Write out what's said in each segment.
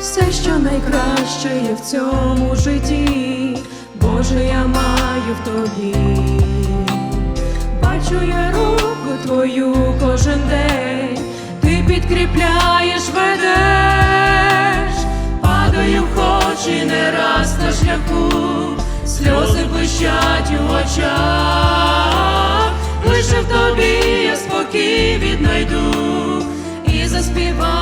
все, що найкраще є в цьому житті, Боже, я маю в тобі. Бачу я руку твою кожен день, ти підкріпляєш, ведеш, падаю, хоч і не раз на шляху, сльози блищать у очах, лише в тобі я спокій віднайду, і заспіває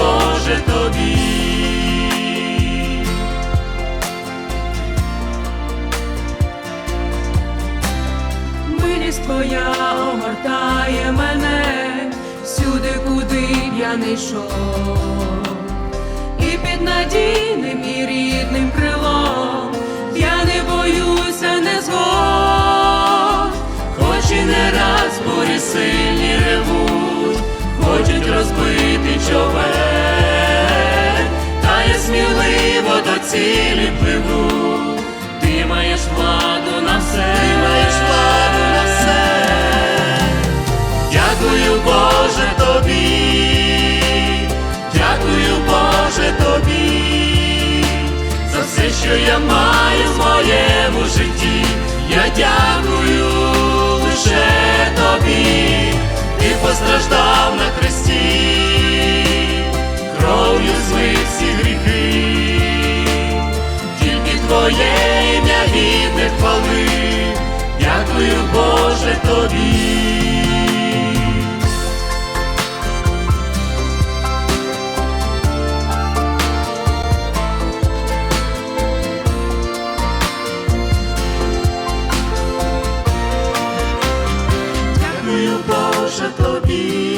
Боже, тобі. Милість твоя огортає мене всюди, куди б я не йшов, і під надійним і рідним крилом till твоє ім'я гідне хвали, дякую, Боже, тобі. Дякую, Боже, тобі,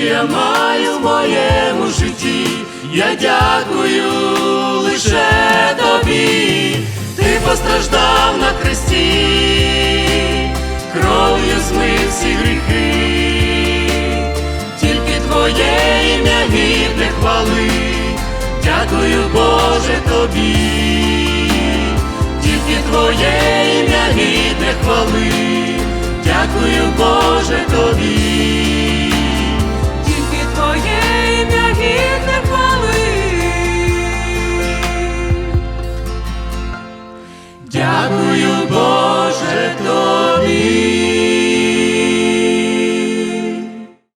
що я маю в моєму житті. Я дякую лише тобі, ти постраждав на хресті, кров'ю змив всі гріхи, тільки твоє ім'я гідне хвали. Дякую, Боже, тобі, тільки твоє ім'я гідне хвали. Дякую, Боже, тобі. Дякую.